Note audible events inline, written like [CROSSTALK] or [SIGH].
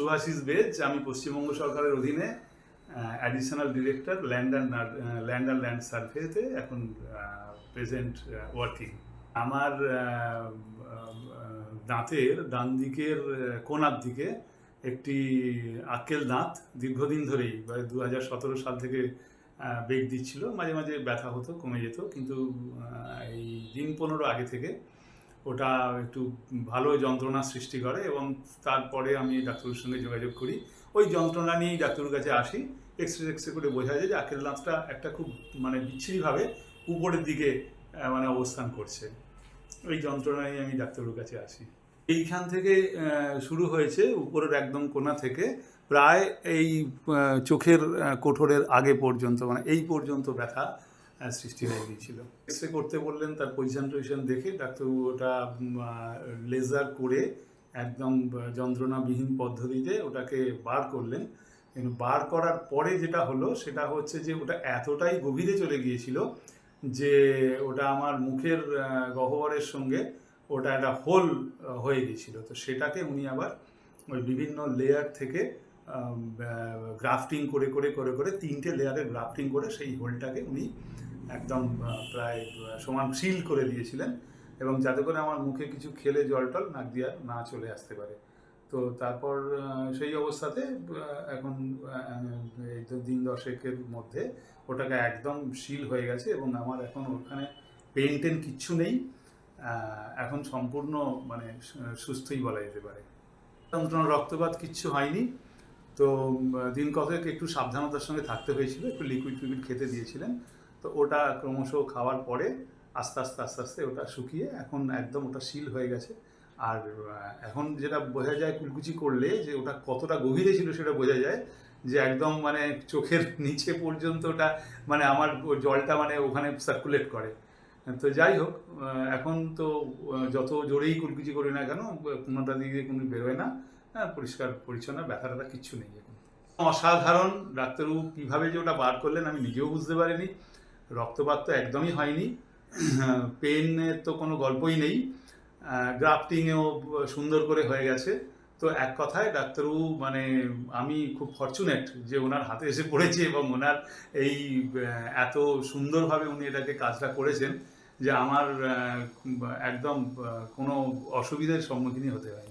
Subhashis base আমি পশ্চিমবঙ্গ সরকারের অধীনে additional director land and land and land সার্ভেতে এখন প্রেজেন্ট ওয়ার্কিং আমার দাঁতের ডান দিকের কোণার দিকে একটি আক্কেল দাঁত দীর্ঘদিন ধরেই দু হাজার সতেরো সাল থেকে বেগ দিচ্ছিল। মাঝে মাঝে ব্যথা হতো, কমে যেত। কিন্তু এই দিন পনেরো আগে থেকে ওটা একটু ভালো যন্ত্রণা সৃষ্টি করে এবং তারপরে আমি ডাক্তারের সঙ্গে যোগাযোগ করি। ওই যন্ত্রণা নিয়েই ডাক্তারের কাছে আসি। এক্স রে এক্স রে করে বোঝা যায় যে আখের দাঁতটা একটা খুব মানে বিচ্ছিরিভাবে উপরের দিকে মানে অবস্থান করছে। ওই যন্ত্রণা নিয়ে আমি ডাক্তারের কাছে আসি। এইখান থেকে শুরু হয়েছে উপরের একদম কোনা থেকে প্রায় এই চোখের কোঠরের আগে পর্যন্ত মানে এই পর্যন্ত ব্যথা সৃষ্টি হয়ে গিয়েছিল এক্স করতে বললেন, তার পজিশন টজিশন দেখে ডাক্তারবাবু ওটা লেজার করে একদম যন্ত্রণাবিহীন পদ্ধতিতে ওটাকে বার করলেন। কিন্তু বার করার পরে যেটা হলো, সেটা হচ্ছে যে ওটা এতটাই গভীরে চলে গিয়েছিল যে ওটা আমার মুখের গহ্বরের সঙ্গে ওটা একটা হোল হয়ে গিয়েছিল। তো সেটাকে উনি আবার ওই বিভিন্ন লেয়ার থেকে গ্রাফটিং করে করে করে করে তিনটে লেয়ারের গ্রাফটিং করে সেই হোলটাকে উনি একদম প্রায় সমান সিল করে দিয়েছিলেন এবং যাতে করে আমার মুখে কিছু খেলে জল টল নাক দিয়ে না চলে আসতে পারে। তো তারপর সেই অবস্থাতে এখন এই তো দিন দশেকের মধ্যে ওটাকে একদম সিল হয়ে গেছে এবং আমার এখন ওখানে পেন টেন কিচ্ছু নেই। এখন সম্পূর্ণ মানে সুস্থই বলা যেতে পারে। রক্তপাত কিচ্ছু হয়নি। তো দিন কতক একটু সাবধানতার সঙ্গে থাকতে হয়েছিল, একটু লিকুইড ফিকুইড খেতে দিয়েছিলেন। তো ওটা ক্রমশ খাওয়ার পরে আস্তে আস্তে আস্তে আস্তে ওটা শুকিয়ে এখন একদম ওটা সিল হয়ে গেছে। আর এখন যেটা বোঝা যায় কুলকুচি করলে যে ওটা কতটা গভীরে ছিল সেটা বোঝা যায় যে একদম মানে চোখের [LAUGHS] নিচে পর্যন্ত ওটা মানে আমার জলটা মানে ওখানে সার্কুলেট করে। তো যাই হোক এখন তো যত জোরেই কুলকুচি করি না কেন কোনোটা দিকে কোনো বেরোয় না। হ্যাঁ পরিষ্কার, পরিচ্ছন্ন ব্যথা ট্যাথা কিচ্ছু নেই এখন। অসাধারণ ডাক্তারবাবু, কীভাবে যে ওটা বার করলেন আমি নিজেও বুঝতে পারিনি। রক্তপাত তো একদমই হয়নি। পেনের তো কোনো গল্পই নেই। গ্রাফটিংয়েও সুন্দর করে হয়ে গেছে। তো এক কথায় ডাক্তারবাবু মানে আমি খুব ফর্চুনেট যে ওনার হাতে এসে পড়েছে এবং ওনার এই এত সুন্দরভাবে উনি এটাকে কাজটা করেছেন যে আমার একদম কোনো অসুবিধার সম্মুখীনই হতে হয়নি।